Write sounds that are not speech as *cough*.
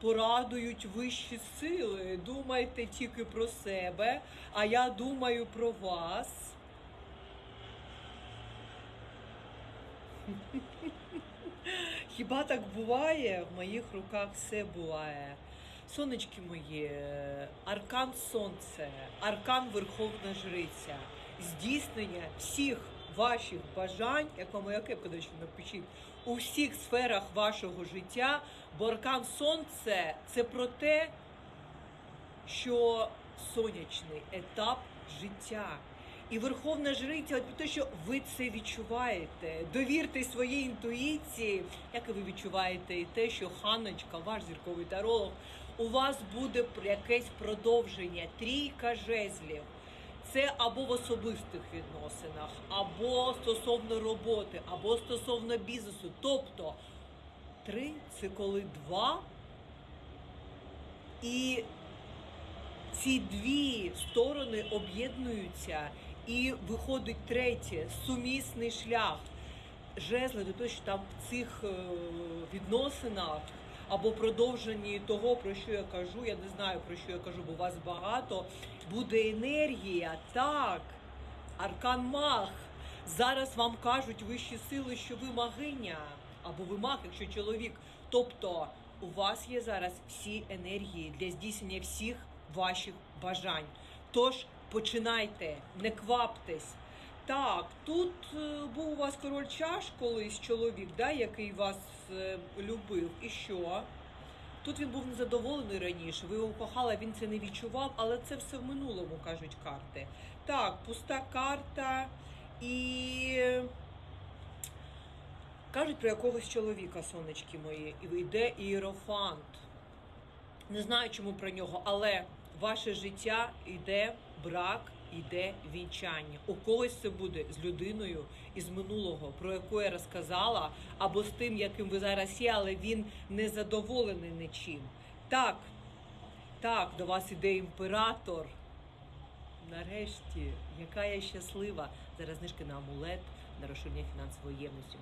порадують вищі сили. Думайте тільки про себе, а я думаю про вас. *laughs* Хіба так буває? В моїх руках все буває. Сонечки мої, аркан сонце, аркан Верховна Жриця, здійснення всіх ваших бажань, яка моя кепка, напишіть, у всіх сферах вашого життя, бо сонце це про те, що сонячний етап життя. І Верховна Жриця, от те, що ви це відчуваєте. Довірте своїй інтуїції, як ви відчуваєте, і те, що Ханночка, ваш зірковий таролог, у вас буде якесь продовження, трійка жезлів. Це або в особистих відносинах, або стосовно роботи, або стосовно бізнесу. Тобто три це коли два і ці дві сторони об'єднуються і виходить третє сумісний шлях. Жезли до того, що там в цих е, відносинах або продовженні того, про що я кажу, я не знаю про що я кажу, бо вас багато. Буде енергія, так, аркан маг. Зараз вам кажуть вищі сили, що ви магиня, або ви маг, якщо чоловік. Тобто у вас є зараз всі енергії для здійснення всіх ваших бажань. Тож починайте, не кваптесь. Так, тут е, був у вас король чаш колись чоловік, да, який вас е, любив. І що? Тут він був незадоволений раніше, ви його кохали, він це не відчував, але це все в минулому, кажуть карти. Так, пуста карта і кажуть про якогось чоловіка, сонечки мої, і йде іерофант. Не знаю, чому про нього, але ваше життя йде брак, йде вінчання. У когось це буде з людиною із минулого, про яку я розказала, або з тим, яким ви зараз є, але він не задоволений нічим. Так, так, до вас іде імператор. Нарешті, яка я щаслива. Зараз знижки на амулет, на розширення фінансової ємності.